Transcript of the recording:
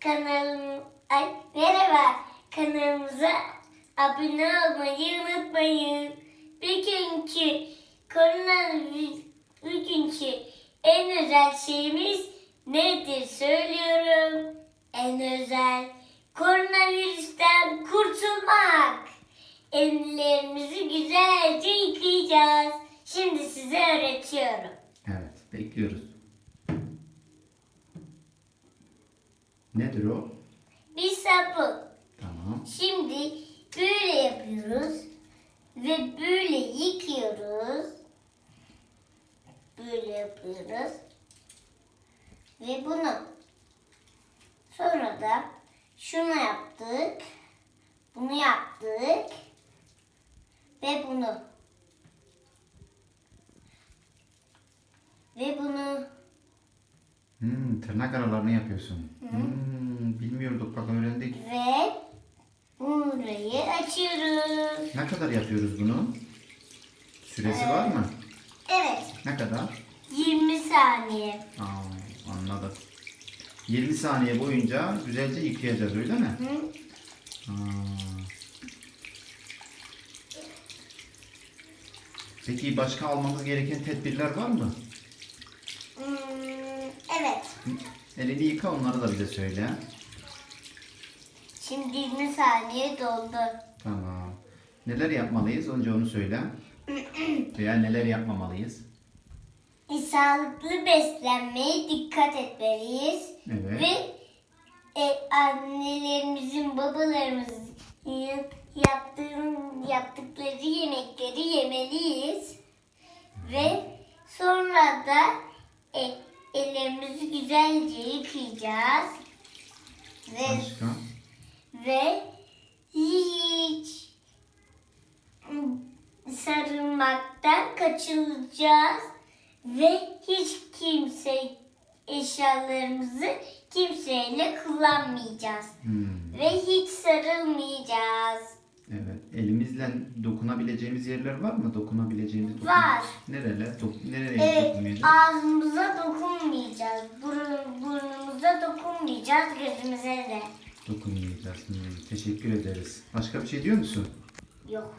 kanalım ay merhaba kanalımıza abone olmayı unutmayın. Bugünkü korona bugünkü en özel şeyimiz nedir söylüyorum. En özel koronavirüsten kurtulmak. Ellerimizi güzelce yıkayacağız. Şimdi size öğretiyorum. Evet, bekliyoruz. Nedir o? Bir sabun. Tamam. Şimdi böyle yapıyoruz ve böyle yıkıyoruz. Böyle yapıyoruz. Ve bunu sonra da şunu yaptık. Bunu yaptık. Ve bunu. Ve bunu. Tırnak aralarını yapıyorsun. Hmm, bilmiyorduk bak öğrendik. Ve burayı açıyoruz. Ne kadar yapıyoruz bunu? Süresi var mı? Evet. Ne kadar? 20 saniye. Aa, anladım. 20 saniye boyunca güzelce yıkayacağız öyle mi? Hı? Aa. Peki başka almamız gereken tedbirler var mı? Elini yıka onları da bize söyle. Şimdi 20 saniye doldu. Tamam. Neler yapmalıyız? Önce onu söyle. Veya neler yapmamalıyız? Sağlıklı beslenmeye dikkat etmeliyiz. Evet. Ve e, annelerimizin, babalarımızın yaptığın, yaptıkları yemekleri yemeliyiz. Ve sonra da e, ellerimizi güzelce yıkayacağız. Ve Başka? ve hiç sarılmaktan kaçınacağız ve hiç kimse eşyalarımızı kimseyle kullanmayacağız Hmm. ve hiç sarılmayacağız. Evet. Elimizle dokunabileceğimiz yerler var mı? Dokunabileceğimiz dokun- Var. Nereler? Dok- nereye Evet, dokunmayacağız? ağzımıza dokunmayacağız, burun, burnumuza dokunmayacağız, gözümüze de. Dokunmayacağız. Hmm, Teşekkür ederiz. Başka bir şey diyor musun? Yok.